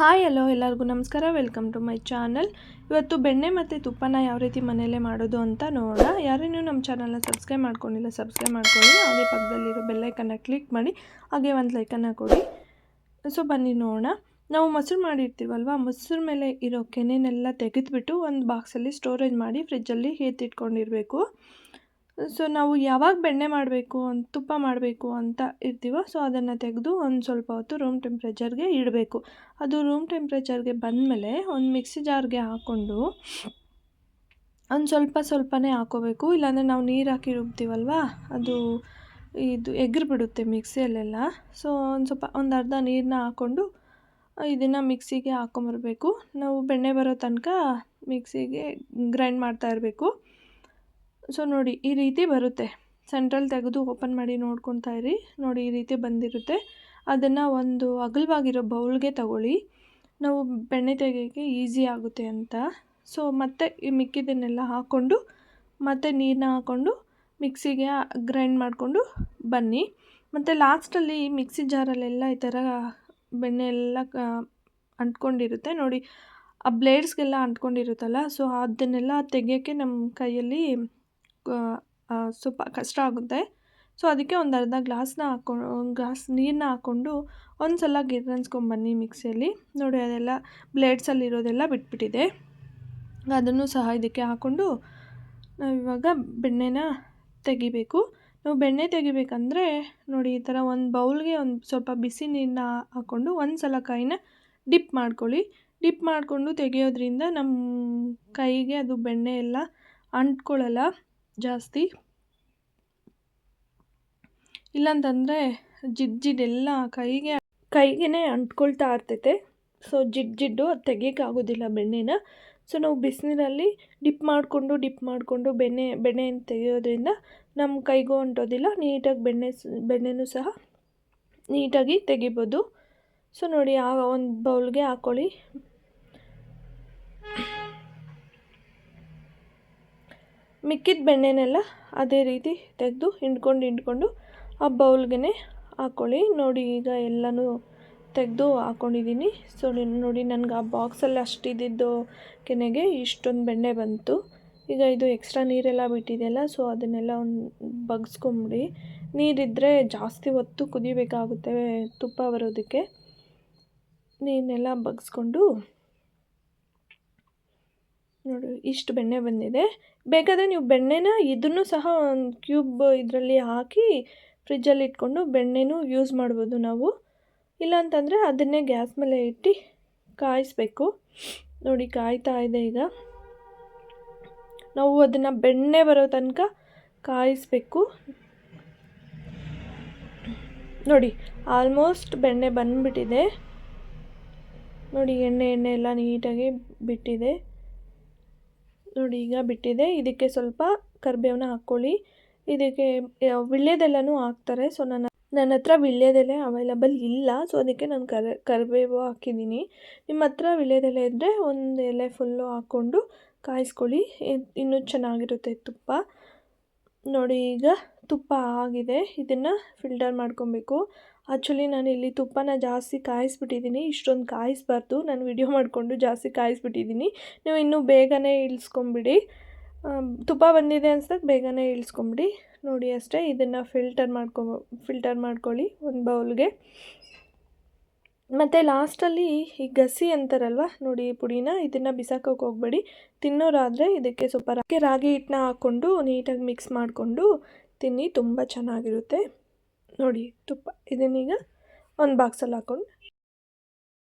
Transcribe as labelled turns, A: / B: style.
A: Hi hello ಎಲ್ಲರಿಗೂ ನಮಸ್ಕಾರ. Welcome to my channel ಇವತ್ತು ಬೆಣ್ಣೆ ಮತ್ತು ತುಪ್ಪನ ಯಾವ ರೀತಿ ಮನೆಯಲ್ಲೇ ಮಾಡೋದು ಅಂತ ನೋಡೋಣ. ಯಾರೇನೂ ನಮ್ಮ ಚಾನಲ್ನ ಸಬ್ಸ್ಕ್ರೈಬ್ ಮಾಡ್ಕೊಂಡಿಲ್ಲ ಸಬ್ಸ್ಕ್ರೈಬ್ ಮಾಡ್ಕೊಳ್ಳಿ. ಹಾಗೆ ಪಕ್ಕದಲ್ಲಿರೋ ಬೆಲ್ಲೈಕನ್ನ ಕ್ಲಿಕ್ ಮಾಡಿ, ಹಾಗೆ ಒಂದು ಲೈಕನ್ನು ಕೊಡಿ. ಸೊ ಬನ್ನಿ ನೋಡೋಣ. ನಾವು ಮೊಸರು ಮಾಡಿರ್ತೀವಲ್ವ? ಮೊಸರು ಮೇಲೆ ಇರೋ ಕೆನೆನೆಲ್ಲ ತೆಗೆದುಬಿಟ್ಟು ಒಂದು ಬಾಕ್ಸಲ್ಲಿ ಸ್ಟೋರೇಜ್ ಮಾಡಿ ಫ್ರಿಜ್ಜಲ್ಲಿ ಎತ್ತಿಟ್ಕೊಂಡಿರಬೇಕು. ಸೊ ನಾವು ಯಾವಾಗ ಬೆಣ್ಣೆ ಮಾಡಬೇಕು ಅಂತ ತುಪ್ಪ ಮಾಡಬೇಕು ಅಂತ ಇರ್ತೀವೋ, ಸೊ ಅದನ್ನು ತೆಗೆದು ಒಂದು ಸ್ವಲ್ಪ ಹೊತ್ತು ರೂಮ್ ಟೆಂಪ್ರೇಚರ್ಗೆ ಇಡಬೇಕು. ಅದು ರೂಮ್ ಟೆಂಪ್ರೇಚರ್ಗೆ ಬಂದಮೇಲೆ ಒಂದು ಮಿಕ್ಸಿ ಜಾರ್ಗೆ ಹಾಕ್ಕೊಂಡು ಒಂದು ಸ್ವಲ್ಪ ಸ್ವಲ್ಪನೇ ಹಾಕೋಬೇಕು. ಇಲ್ಲಾಂದರೆ ನಾವು ನೀರು ಹಾಕಿ ರುಬ್ತೀವಲ್ವ? ಅದು ಇದು ಎಗ್ರು ಬಿಡುತ್ತೆ ಮಿಕ್ಸಿಯಲ್ಲೆಲ್ಲ ಸೊ ಒಂದು ಸ್ವಲ್ಪ, ಒಂದು ಅರ್ಧ ನೀರನ್ನ ಹಾಕ್ಕೊಂಡು ಇದನ್ನು ಮಿಕ್ಸಿಗೆ ಹಾಕೊಂಬರ್ಬೇಕು. ನಾವು ಬೆಣ್ಣೆ ಬರೋ ತನಕ ಮಿಕ್ಸಿಗೆ ಗ್ರೈಂಡ್ ಮಾಡ್ತಾ ಇರಬೇಕು. ಸೊ ನೋಡಿ, ಈ ರೀತಿ ಬರುತ್ತೆ. ಸೆಂಟ್ರಲ್ ತೆಗೆದು ಓಪನ್ ಮಾಡಿ ನೋಡ್ಕೊತಾ ಇರಿ. ನೋಡಿ, ಈ ರೀತಿ ಬಂದಿರುತ್ತೆ. ಅದನ್ನು ಒಂದು ಅಗಲವಾಗಿರೋ ಬೌಲ್ಗೆ ತಗೊಳ್ಳಿ. ನಾವು ಬೆಣ್ಣೆ ತೆಗೆಯೋಕ್ಕೆ ಈಸಿ ಆಗುತ್ತೆ ಅಂತ. ಸೊ ಮತ್ತೆ ಈ ಮಿಕ್ಕಿದ್ದನ್ನೆಲ್ಲ ಹಾಕ್ಕೊಂಡು ಮತ್ತೆ ನೀರನ್ನ ಹಾಕ್ಕೊಂಡು ಮಿಕ್ಸಿಗೆ ಗ್ರೈಂಡ್ ಮಾಡಿಕೊಂಡು ಬನ್ನಿ. ಮತ್ತು ಲಾಸ್ಟಲ್ಲಿ ಮಿಕ್ಸಿ ಜಾರಲ್ಲೆಲ್ಲ ಈ ಥರ ಬೆಣ್ಣೆ ಎಲ್ಲ ಅಂಟ್ಕೊಂಡಿರುತ್ತೆ. ನೋಡಿ, ಆ ಬ್ಲೇಡ್ಸ್ಗೆಲ್ಲ ಅಂಟ್ಕೊಂಡಿರುತ್ತಲ್ಲ ಸೊ ಅದನ್ನೆಲ್ಲ ತೆಗೆಯೋಕ್ಕೆ ನಮ್ಮ ಕೈಯಲ್ಲಿ ಸ್ವಲ್ಪ ಕಷ್ಟ ಆಗುತ್ತೆ. ಸೊ ಅದಕ್ಕೆ ಒಂದು ಅರ್ಧ ಗ್ಲಾಸ್ನ ಹಾಕೊಂಡು, ಒಂದು ಗ್ಲಾಸ್ ನೀರನ್ನ ಹಾಕ್ಕೊಂಡು ಒಂದು ಸಲ ಗಿರ್ರನ್ಸ್ಕೊಂಬನ್ನಿ ಮಿಕ್ಸಿಯಲ್ಲಿ. ನೋಡಿ, ಅದೆಲ್ಲ ಬ್ಲೇಡ್ಸಲ್ಲಿ ಇರೋದೆಲ್ಲ ಬಿಟ್ಬಿಟ್ಟಿದೆ. ಅದನ್ನು ಸಹ ಇದಕ್ಕೆ ಹಾಕ್ಕೊಂಡು ನಾವು ಇವಾಗ ಬೆಣ್ಣೆನ ತೆಗಿಬೇಕು. ನಾವು ಬೆಣ್ಣೆ ತೆಗಿಬೇಕಂದ್ರೆ ನೋಡಿ, ಈ ಥರ ಒಂದು ಬೌಲ್ಗೆ ಒಂದು ಸ್ವಲ್ಪ ಬಿಸಿ ನೀರನ್ನ ಹಾಕ್ಕೊಂಡು ಒಂದು ಸಲ ಕೈನ ಡಿಪ್ ಮಾಡ್ಕೊಳ್ಳಿ. ಡಿಪ್ ಮಾಡಿಕೊಂಡು ತೆಗೆಯೋದ್ರಿಂದ ನಮ್ಮ ಕೈಗೆ ಅದು ಬೆಣ್ಣೆ ಎಲ್ಲ ಅಂಟ್ಕೊಳ್ಳಲ್ಲ. ಜಾಸ್ತಿ. ಇಲ್ಲಾಂತಂದರೆ ಜಿಡ್ ಜಿಡ್ಡೆಲ್ಲ ಕೈಗೆ ಕೈಗೆ ಅಂಟ್ಕೊಳ್ತಾ ಇರ್ತೈತೆ. ಸೊ ಜಿಡ್ ಜಿಡ್ಡು ಅದು ತೆಗಿಯೋಕ್ಕಾಗೋದಿಲ್ಲ ಬೆಣ್ಣೆನ. ಸೊ ನಾವು ಬಿಸಿನೀರಲ್ಲಿ ಡಿಪ್ ಮಾಡಿಕೊಂಡು ಡಿಪ್ ಮಾಡಿಕೊಂಡು ಬೆಣ್ಣೆ ಬೆಣ್ಣೆಯನ್ನು ತೆಗೆಯೋದ್ರಿಂದ ನಮ್ಮ ಕೈಗೂ ಅಂಟೋದಿಲ್ಲ. ನೀಟಾಗಿ ಬೆಣ್ಣೆ ಬೆಣ್ಣೆನೂ ಸಹ ನೀಟಾಗಿ ತೆಗಿಬೋದು. ಸೊ ನೋಡಿ ಆ ಒಂದು ಬೌಲ್ಗೆ ಹಾಕ್ಕೊಳ್ಳಿ ಮಿಕ್ಕಿದ ಬೆಣ್ಣೆನೆಲ್ಲ ಅದೇ ರೀತಿ ತೆಗೆದು, ಹಿಂಡ್ಕೊಂಡು ಹಿಂಡ್ಕೊಂಡು ಆ ಬೌಲ್ಗೆ ಹಾಕ್ಕೊಳ್ಳಿ ನೋಡಿ, ಈಗ ಎಲ್ಲನೂ ತೆಗೆದು ಹಾಕ್ಕೊಂಡಿದ್ದೀನಿ ಸೊ ನೋಡಿ, ನನಗೆ ಆ ಬಾಕ್ಸಲ್ಲಿ ಅಷ್ಟಿದ್ದು ಕೆನೆಗೆ ಇಷ್ಟೊಂದು ಬೆಣ್ಣೆ ಬಂತು. ಈಗ ಇದು ಎಕ್ಸ್ಟ್ರಾ ನೀರೆಲ್ಲ ಬಿಟ್ಟಿದೆಯಲ್ಲ ಸೊ ಅದನ್ನೆಲ್ಲ ಒಂದು ಬಗ್ಸ್ಕೊಂಬಿಡಿ. ನೀರಿದ್ದರೆ ಜಾಸ್ತಿ ಹೊತ್ತು ಕುದಿಬೇಕಾಗುತ್ತೆ ತುಪ್ಪ ಬರೋದಕ್ಕೆ. ನೀರನ್ನೆಲ್ಲ ಬಗ್ಸ್ಕೊಂಡು ನೋಡಿ, ಇಷ್ಟು ಬೆಣ್ಣೆ ಬಂದಿದೆ. ಬೇಕಾದರೆ ನೀವು ಬೆಣ್ಣೆನ ಇದನ್ನು ಸಹ ಒಂದು ಕ್ಯೂಬ್ ಇದರಲ್ಲಿ ಹಾಕಿ ಫ್ರಿಜ್ಜಲ್ಲಿ ಇಟ್ಕೊಂಡು ಬೆಣ್ಣೆನೂ ಯೂಸ್ ಮಾಡ್ಬೋದು ನಾವು. ಇಲ್ಲಾಂತಂದರೆ ಅದನ್ನೇ ಗ್ಯಾಸ್ ಮೇಲೆ ಇಟ್ಟು ಕಾಯಿಸ್ಬೇಕು. ನೋಡಿ, ಕಾಯ್ತಾ ಇದೆ ಈಗ. ನಾವು ಅದನ್ನು ಬೆಣ್ಣೆ ಬರೋ ತನಕ ಕಾಯಿಸ್ಬೇಕು. ನೋಡಿ, ಆಲ್ಮೋಸ್ಟ್ ಬೆಣ್ಣೆ ಬಂದುಬಿಟ್ಟಿದೆ. ನೋಡಿ, ಎಣ್ಣೆ ಎಣ್ಣೆ ಎಲ್ಲ ನೀಟಾಗಿ ಬಿಟ್ಟಿದೆ. ನೋಡಿ, ಈಗ ಬಿಟ್ಟಿದೆ. ಇದಕ್ಕೆ ಸ್ವಲ್ಪ ಕರಿಬೇವನ್ನ ಹಾಕ್ಕೊಳ್ಳಿ. ಇದಕ್ಕೆ ವಿಳ್ಯದೆಲ್ಲನೂ ಹಾಕ್ತಾರೆ. ಸೊ ನನ್ನ ನನ್ನ ಹತ್ರ ವಿಳ್ಯದೆಲೆ ಅವೈಲಬಲ್ ಇಲ್ಲ. ಸೊ ಅದಕ್ಕೆ ನಾನು ಕರ್, ಕರಿಬೇವು ಹಾಕಿದ್ದೀನಿ. ನಿಮ್ಮ ಹತ್ರ ವಿಳ್ಯದೆಲೆ ಇದ್ದರೆ ಒಂದು ಎಲೆ ಫುಲ್ಲು ಹಾಕ್ಕೊಂಡು ಕಾಯಿಸ್ಕೊಳ್ಳಿ. ಇನ್ನೂ ಚೆನ್ನಾಗಿರುತ್ತೆ ತುಪ್ಪ. ನೋಡಿ, ಈಗ ತುಪ್ಪ ಆಗಿದೆ. ಇದನ್ನು ಫಿಲ್ಟರ್ ಮಾಡ್ಕೊಬೇಕು. ಆ್ಯಕ್ಚುಲಿ ನಾನು ಇಲ್ಲಿ ತುಪ್ಪನ ಜಾಸ್ತಿ ಕಾಯಿಸ್ಬಿಟ್ಟಿದ್ದೀನಿ ಇಷ್ಟೊಂದು ಕಾಯಿಸ್ಬಾರ್ದು. ನಾನು ವಿಡಿಯೋ ಮಾಡಿಕೊಂಡು ಜಾಸ್ತಿ ಕಾಯಿಸ್ಬಿಟ್ಟಿದ್ದೀನಿ ನೀವು ಇನ್ನೂ ಬೇಗನೆ ಇಳಿಸ್ಕೊಂಬಿಡಿ. ತುಪ್ಪ ಬಂದಿದೆ ಅನ್ಸ್ದಾಗ ಬೇಗನೆ ಇಳಿಸ್ಕೊಂಬಿಡಿ. ನೋಡಿ ಅಷ್ಟೇ, ಇದನ್ನು ಫಿಲ್ಟರ್ ಮಾಡ್ಕೊ ಫಿಲ್ಟರ್ ಮಾಡ್ಕೊಳ್ಳಿ ಒಂದು ಬೌಲ್ಗೆ. ಮತ್ತು ಲಾಸ್ಟಲ್ಲಿ ಈ ಗಸಿ ಅಂತಾರಲ್ವ, ನೋಡಿ ಪುಡಿನ, ಇದನ್ನು ಬಿಸಾಕೋಕೆ ಹೋಗಬೇಡಿ. ತಿನ್ನೋರಾದರೆ ಇದಕ್ಕೆ ಸ್ವಲ್ಪ ರಾಗಿ ಹಿಟ್ಟನ್ನ ಹಾಕ್ಕೊಂಡು ನೀಟಾಗಿ ಮಿಕ್ಸ್ ಮಾಡಿಕೊಂಡು ತಿನ್ನಿ ತುಂಬ ಚೆನ್ನಾಗಿರುತ್ತೆ. ನೋಡಿ ತುಪ್ಪ ಇದನ್ನೀಗ ಒಂದು ಬಾಕ್ಸಲ್ಲಿ ಹಾಕ್ಕೊಂಡು